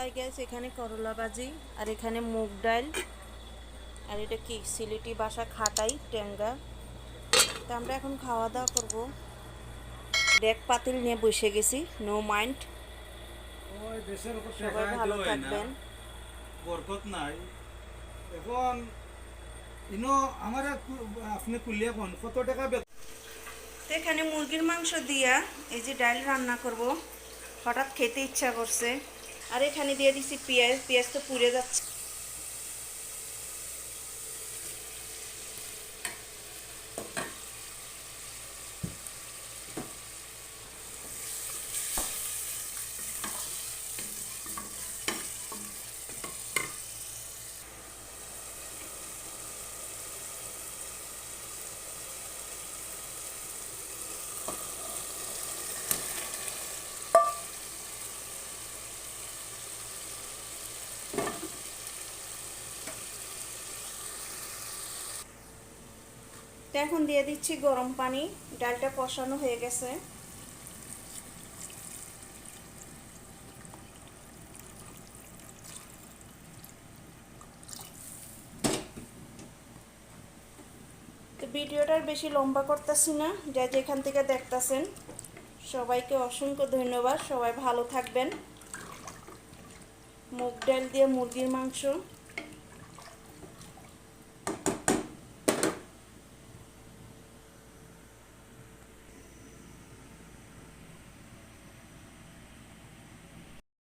High gas এখানে করলা ভাজি আর এখানে মুগ ডাল। আর এটা কি সিলেটি বাসা খাটাই ট্যাঙ্গা। তা আমরা এখন খাওয়া দাওয়া করব। ডেক পাতিল নিয়ে বসে গেছি নো মাইন্ড সবাই ভালো থাকবেন। বরকত নাই। এখন ইনো আমার আপনি কুলিয়া কোন? কত টাকা তো এখানে মুরগির মাংস দিয়া এই যে ডাল রান্না করব। হঠাৎ খেতে ইচ্ছা করছে। আর এখানে দিয়ে দিছি পেঁয়াজ পেঁয়াজ তো পুড়ে যাচ্ছে। তো এখন দিয়ে দিচ্ছি গরম পানি, ডালটা কষানো হয়ে গেছে। তো ভিডিওটা আর বেশি লম্বা করতেছি না, যা যেখান থেকে দেখতাছেন। সবাইকে অসংখ্য ধন্যবাদ, সবাই ভালো থাকবেন। মুগ ডাল দিয়ে মুরগির মাংস।